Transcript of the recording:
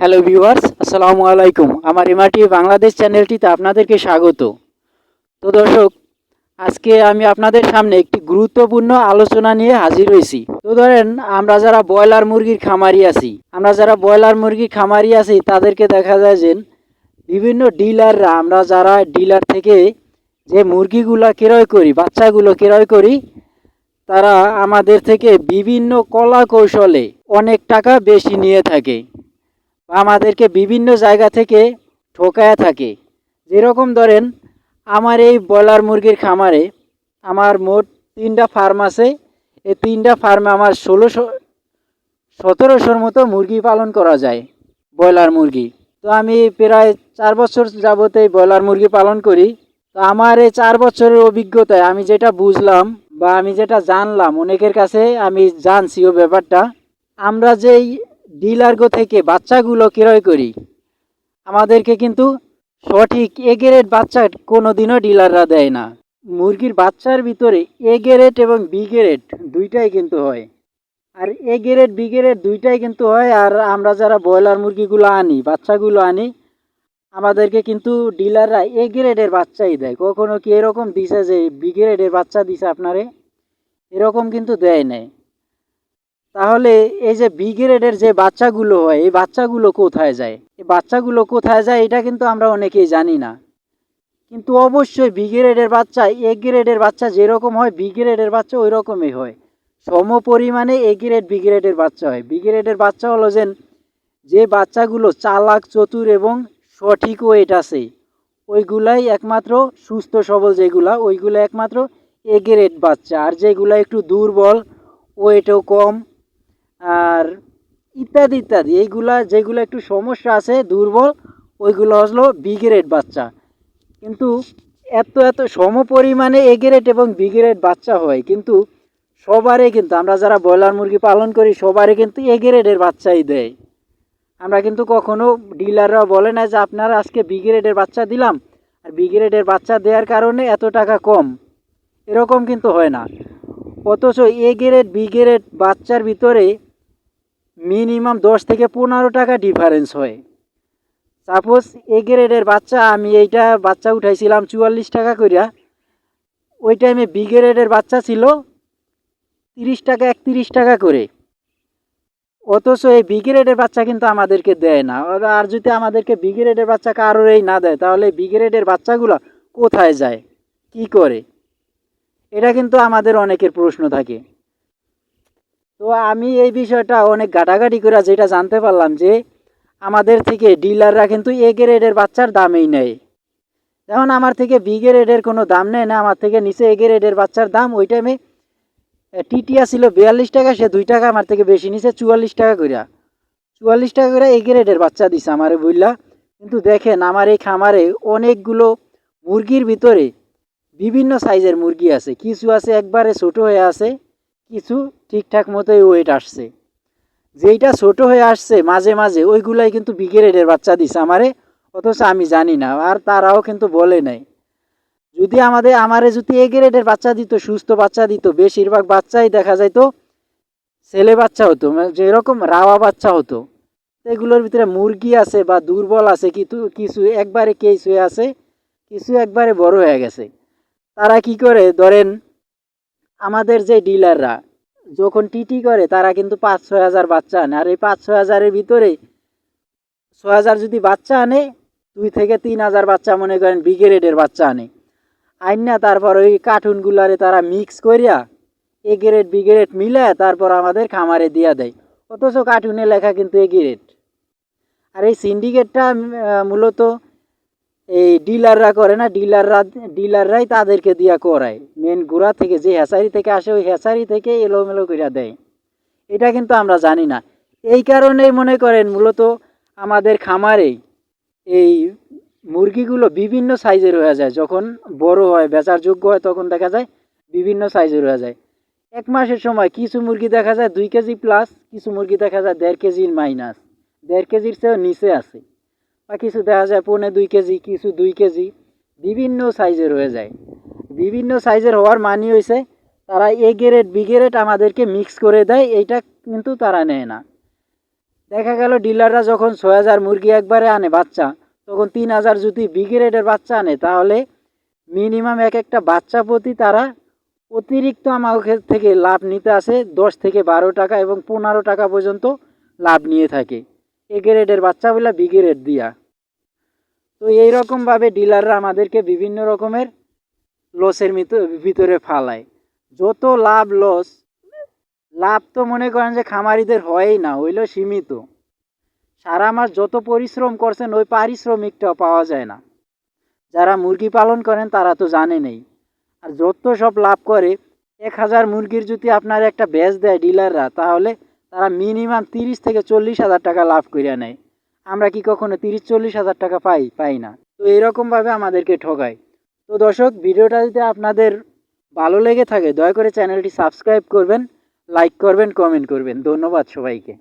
Hello viewers আসসালামু আলাইকুম আমার এমআরটি বাংলাদেশ চ্যানেলটিতে আপনাদেরকে স্বাগত। তো দর্শক, আজকে আমি আপনাদের সামনে একটি গুরুত্বপূর্ণ আলোচনা নিয়ে হাজির হয়েছি। তো ধরেন, আমরা যারা ব্রয়লার মুরগির খামারি আছি, আমরা যারা ব্রয়লার মুরগির খামারি আছি, তাদেরকে দেখা যায় যে বিভিন্ন ডিলাররা, আমরা যারা ডিলার থেকে যে মুরগিগুলা ক্রয় করি, বাচ্চাগুলো ক্রয় করি, তারা আমাদের থেকে বিভিন্ন কলা কৌশলে অনেক টাকা বেশি নিয়ে থাকে। বা আমাদেরকে বিভিন্ন জায়গা থেকে ঠকায়া থাকে। যেরকম ধরেন, আমার এই ব্রয়লার মুরগির খামারে আমার মোট তিনটা ফার্ম আছে। এই তিনটা ফার্মে আমার ষোলোশো, সতেরোশোর মতো মুরগি পালন করা যায়, ব্রয়লার মুরগি। তো আমি প্রায় চার বছর যাবত এই ব্রয়লার মুরগি পালন করি। তো আমার এই চার বছরের অভিজ্ঞতায় আমি যেটা বুঝলাম বা আমি যেটা জানলাম, অনেকের কাছে আমি জানছি ও ব্যাপারটা। আমরা যেই ডিলারগো থেকে বাচ্চাগুলো ক্রয় করি। আমাদেরকে কিন্তু সঠিক এ গ্রেড বাচ্চা কোনো দিনও ডিলাররা দেয় না। মুরগির বাচ্চার ভিতরে এ গ্রেড এবং বি গ্রেড দুইটাই কিন্তু হয়। আর এ গ্রেড বি গ্রেড দুইটাই কিন্তু হয়। আর আমরা যারা ব্রয়লার মুরগিগুলো আনি, বাচ্চাগুলো আনি, আমাদেরকে কিন্তু ডিলাররা এ গ্রেডের বাচ্চাই দেয়। কখনো কি এরকম দিছে যে বি গ্রেডের বাচ্চা দিছে আপনারে? এরকম কিন্তু দেয় নাই। তাহলে এই যে বি গ্রেডের যে বাচ্চাগুলো হয়, এই বাচ্চাগুলো কোথায় যায়? এই বাচ্চাগুলো কোথায় যায় এটা কিন্তু আমরা অনেকেই জানি না। কিন্তু অবশ্যই বি গ্রেডের বাচ্চা এ গ্রেডের বাচ্চা যেরকম হয় বি গ্রেডের বাচ্চা ওই রকমই হয়। সম পরিমাণে এ গ্রেড বি গ্রেডের বাচ্চা হয়। বি গ্রেডের বাচ্চা হলো যে যে বাচ্চাগুলো চালাক, চতুর এবং সঠিক ওয়েট আছে, ওইগুলাই একমাত্র সুস্থ, সবল যেগুলা, ওইগুলো একমাত্র এ গ্রেড বাচ্চা। আর যেগুলো একটু দুর্বল ওয়েটও কম আর ইত্যাদি ইত্যাদি। এইগুলা, যেগুলো একটু সমস্যা আছে, দুর্বল, ওইগুলো হলো বি গ্রেড বাচ্চা। কিন্তু এত এত সম পরিমাণে এ গ্রেড এবং বি গ্রেড বাচ্চা হয়, কিন্তু সবারই কিন্তু, আমরা যারা ব্রয়লার মুরগি পালন করি সবারই কিন্তু এ গ্রেডের বাচ্চাই দেয়। আমরা কিন্তু কখনো ডিলাররা বলে না যে, আপনারা আজকে বি গ্রেডের বাচ্চা দিলাম। আর বি গ্রেডের বাচ্চা দেওয়ার কারণে এত টাকা কম। এরকম কিন্তু হয় না। অথচ এ গ্রেড বি গ্রেড বাচ্চার ভিতরে মিনিমাম দশ থেকে পনেরো টাকা ডিফারেন্স হয়। সাপোজ এ গ্রেডের বাচ্চা, আমি এইটা বাচ্চা উঠাইছিলাম চুয়াল্লিশ টাকা করিয়া ওই টাইমে বি গ্রেডের বাচ্চা ছিল তিরিশ টাকা, একত্রিশ টাকা করে। অথচ এই বি গ্রেডের বাচ্চা কিন্তু আমাদেরকে দেয় না। আর যদি আমাদেরকে বি গ্রেডের বাচ্চা কারোরই না দেয়, তাহলে বি গ্রেডের বাচ্চাগুলো কোথায় যায়? কি করে? এটা কিন্তু আমাদের অনেকের প্রশ্ন থাকে। তো আমি এই বিষয়টা অনেক ঘাটাঘাটি করে যেটা জানতে পারলাম যে আমাদের থেকে ডিলাররা কিন্তু এ গ্রেডের বাচ্চার দামেই নেয়। যেমন আমার থেকে বি গ্রেডের কোনো দাম নেয় না, আমার থেকে নিচে এ গ্রেডের বাচ্চার দাম ওই টাইমে টিটিয়া ছিল বিয়াল্লিশ টাকা, সে দুই টাকা, আমার থেকে বেশি নিচে চুয়াল্লিশ টাকা করিয়া চুয়াল্লিশ টাকা করে এ গ্রেডের বাচ্চা দিছে আমারে বুঝলা কিন্তু দেখেন আমার এই খামারে অনেকগুলো মুরগির ভিতরে বিভিন্ন সাইজের মুরগি আছে। কিছু আছে একবারে ছোটো হয়ে আছে কিছু ঠিকঠাক মতোই ওয়েট আসছে। যেইটা ছোট হয়ে আসছে, মাঝে মাঝে ওইগুলাই কিন্তু বিগ্রেডের বাচ্চা দিছে আমারে, অথচ আমি জানি না, আর তারাও কিন্তু বলে নাই। যদি আমাদের, আমারে যদি এ গ্রেডের বাচ্চা দিত, সুস্থ বাচ্চা দিত, বেশিরভাগ বাচ্চাই দেখা যাইতো ছেলে বাচ্চা হতো মানে যেরকম রাওয়া বাচ্চা হতো। এগুলোর ভিতরে মুরগি আছে বা দুর্বল আছে, কিন্তু কিছু একবারে কেস হয়ে আছে, কিছু একবারে বড় হয়ে গেছে। তারা কি করে, ধরেন আমাদের যে ডিলাররা, যখন টিটি করে, তারা কিন্তু পাঁচ ছয় হাজার বাচ্চা আনে। আর এই পাঁচ ছয় হাজারের ভিতরে ছয় হাজার যদি বাচ্চা আনে, দুই থেকে তিন হাজার বাচ্চা মনে করেন বিগ্রেডের বাচ্চা আনে। আইন না তারপর ওই কার্টুনগুলারে তারা মিক্স করিয়া এ গ্রেড বি গ্রেড মিলে তারপর আমাদের খামারে দিয়া দেয়। অথচ কার্টুনে লেখা কিন্তু এ গ্রেড আর এই সিন্ডিকেটটা মূলত এই ডিলাররা করে না ডিলাররা ডিলাররাই তাদেরকে দিয়া করায়। মেন গুড়া থেকে যে হ্যাচারি থেকে আসে, ওই হ্যাচারি থেকে এলোমেলো করে দেয়। এটা কিন্তু আমরা জানি না। এই কারণেই মনে করেন মূলত আমাদের খামারে এই মুরগিগুলো বিভিন্ন সাইজের হয়ে যায়। যখন বড় হয়, বেচার যোগ্য হয়, তখন দেখা যায় বিভিন্ন সাইজের হয়ে যায়। এক মাসের সময় কিছু মুরগি দেখা যায় দুই কেজি প্লাস কিছু মুরগি দেখা যায় দেড় কেজির মাইনাস দেড় কেজির চেয়েও নিচে আছে। বা কিছু দেখা যায় পৌনে দুই কেজি, কিছু দুই কেজি, বিভিন্ন সাইজের হয়ে যায়। বিভিন্ন সাইজের হওয়ার মানি হয়েছে তারা এ গ্রেড বি গ্রেড আমাদেরকে মিক্স করে দেয়, এইটা কিন্তু তারা নেয় না। দেখা গেল ডিলাররা যখন ছয় হাজার মুরগি একবারে আনে বাচ্চা, তখন তিন হাজার যদি বিগ রেটের বাচ্চা আনে, তাহলে মিনিমাম এক একটা বাচ্চা প্রতি তারা অতিরিক্ত আমাদের থেকে লাভ নিতে আসে দশ থেকে বারো টাকা এবং পনেরো টাকা পর্যন্ত লাভ নিয়ে থাকে। এ গ্রেডের বাচ্চাগুলা বি গ্রেড দিয়া। তো এইরকমভাবে ডিলাররা আমাদেরকে বিভিন্ন রকমের লসের ভিতরে ফালায়। যত লাভ লস লাভ তো মনে করেন যে খামারিদের হয়ই না, হইলেও সীমিত। সারা মাস যত পরিশ্রম করছেন, ওই পারিশ্রমিকটাও পাওয়া যায় না। যারা মুরগি পালন করেন, তারা তো জানেনই আর যত সব লাভ করে, এক হাজার মুরগির যদি আপনার একটা ব্যাচ দেয় ডিলাররা, তাহলে তারা মিনিমাম তিরিশ থেকে চল্লিশ হাজার টাকা লাভ করিয়া নেয়। আমরা কি কখনো তিরিশ, চল্লিশ হাজার টাকা পাই? পাই না। তো এরকমভাবে আমাদেরকে ঠকায় তো দর্শক, ভিডিওটা যদি আপনাদের ভালো লেগে থাকে, দয়া করে চ্যানেলটি সাবস্ক্রাইব করবেন, লাইক করবেন, কমেন্ট করবেন। ধন্যবাদ সবাইকে।